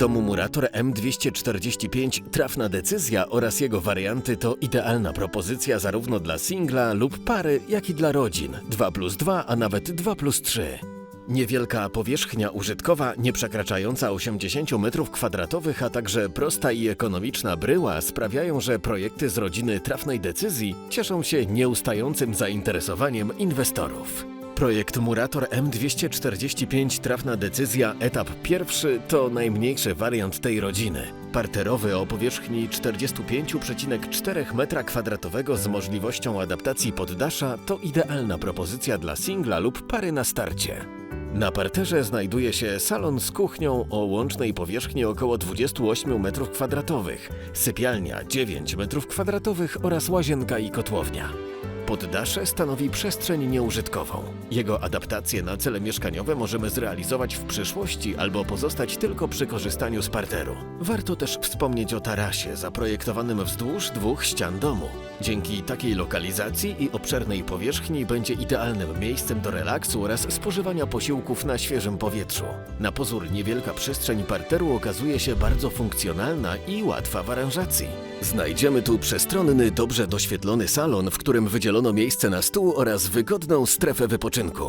domu Murator M245 trafna decyzja oraz jego warianty to idealna propozycja zarówno dla singla lub pary, jak i dla rodzin 2 plus 2, a nawet 2 plus 3. Niewielka powierzchnia użytkowa, nie przekraczająca 80 m2, a także prosta i ekonomiczna bryła sprawiają, że projekty z rodziny trafnej decyzji cieszą się nieustającym zainteresowaniem inwestorów. Projekt Murator M245 trafna decyzja etap pierwszy to najmniejszy wariant tej rodziny. Parterowy o powierzchni 45,4 m2 z możliwością adaptacji poddasza to idealna propozycja dla singla lub pary na starcie. Na parterze znajduje się salon z kuchnią o łącznej powierzchni około 28 m2, sypialnia 9 m2 oraz łazienka i kotłownia. Poddasze stanowi przestrzeń nieużytkową. Jego adaptację na cele mieszkaniowe możemy zrealizować w przyszłości albo pozostać tylko przy korzystaniu z parteru. Warto też wspomnieć o tarasie zaprojektowanym wzdłuż dwóch ścian domu. Dzięki takiej lokalizacji i obszernej powierzchni będzie idealnym miejscem do relaksu oraz spożywania posiłków na świeżym powietrzu. Na pozór niewielka przestrzeń parteru okazuje się bardzo funkcjonalna i łatwa w aranżacji. Znajdziemy tu przestronny, dobrze doświetlony salon, w którym wydzielono miejsce na stół oraz wygodną strefę wypoczynku.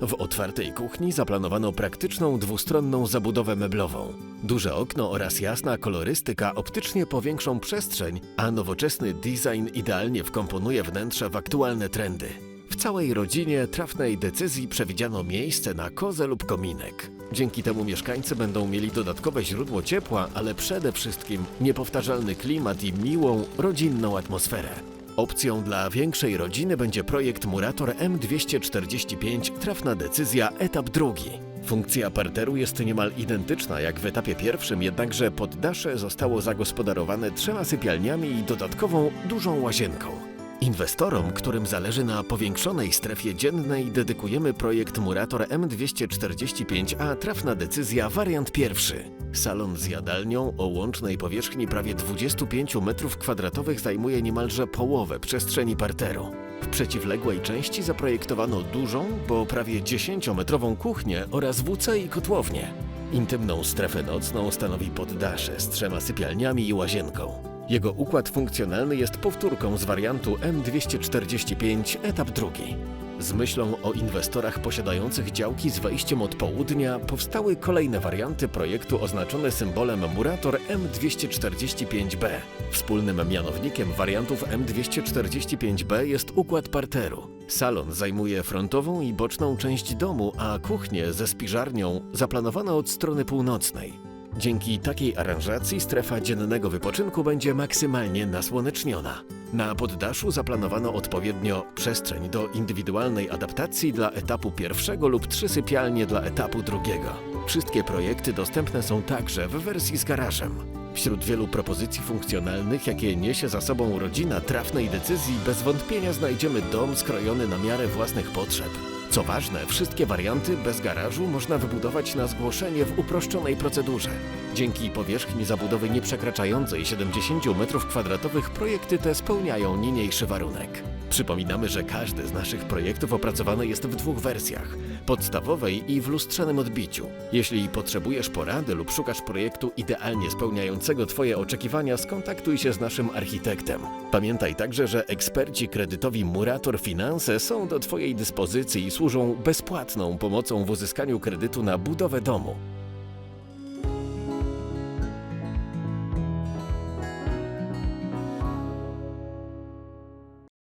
W otwartej kuchni zaplanowano praktyczną dwustronną zabudowę meblową. Duże okno oraz jasna kolorystyka optycznie powiększą przestrzeń, a nowoczesny design idealnie wkomponuje wnętrze w aktualne trendy. W całej rodzinie trafnej decyzji przewidziano miejsce na kozę lub kominek. Dzięki temu mieszkańcy będą mieli dodatkowe źródło ciepła, ale przede wszystkim niepowtarzalny klimat i miłą, rodzinną atmosferę. Opcją dla większej rodziny będzie projekt Murator M245 Trafna decyzja etap drugi. Funkcja parteru jest niemal identyczna jak w etapie pierwszym, jednakże poddasze zostało zagospodarowane trzema sypialniami i dodatkową dużą łazienką. Inwestorom, którym zależy na powiększonej strefie dziennej, dedykujemy projekt Murator M245A Trafna decyzja wariant pierwszy. Salon z jadalnią o łącznej powierzchni prawie 25 m2 zajmuje niemalże połowę przestrzeni parteru. W przeciwległej części zaprojektowano dużą, bo prawie 10-metrową kuchnię oraz WC i kotłownię. Intymną strefę nocną stanowi poddasze z trzema sypialniami i łazienką. Jego układ funkcjonalny jest powtórką z wariantu M245 etap drugi. Z myślą o inwestorach posiadających działki z wejściem od południa powstały kolejne warianty projektu oznaczone symbolem Murator M245B. Wspólnym mianownikiem wariantów M245B jest układ parteru. Salon zajmuje frontową i boczną część domu, a kuchnię ze spiżarnią zaplanowano od strony północnej. Dzięki takiej aranżacji strefa dziennego wypoczynku będzie maksymalnie nasłoneczniona. Na poddaszu zaplanowano odpowiednio przestrzeń do indywidualnej adaptacji dla etapu pierwszego lub trzy sypialnie dla etapu drugiego. Wszystkie projekty dostępne są także w wersji z garażem. Wśród wielu propozycji funkcjonalnych, jakie niesie za sobą rodzina trafnej decyzji, bez wątpienia znajdziemy dom skrojony na miarę własnych potrzeb. Co ważne, wszystkie warianty bez garażu można wybudować na zgłoszenie w uproszczonej procedurze. Dzięki powierzchni zabudowy nieprzekraczającej 70 m2 projekty te spełniają niniejszy warunek. Przypominamy, że każdy z naszych projektów opracowany jest w dwóch wersjach podstawowej i w lustrzanym odbiciu. Jeśli potrzebujesz porady lub szukasz projektu idealnie spełniającego Twoje oczekiwania, skontaktuj się z naszym architektem. Pamiętaj także, że eksperci kredytowi Murator Finanse są do Twojej dyspozycji i służą bezpłatną pomocą w uzyskaniu kredytu na budowę domu.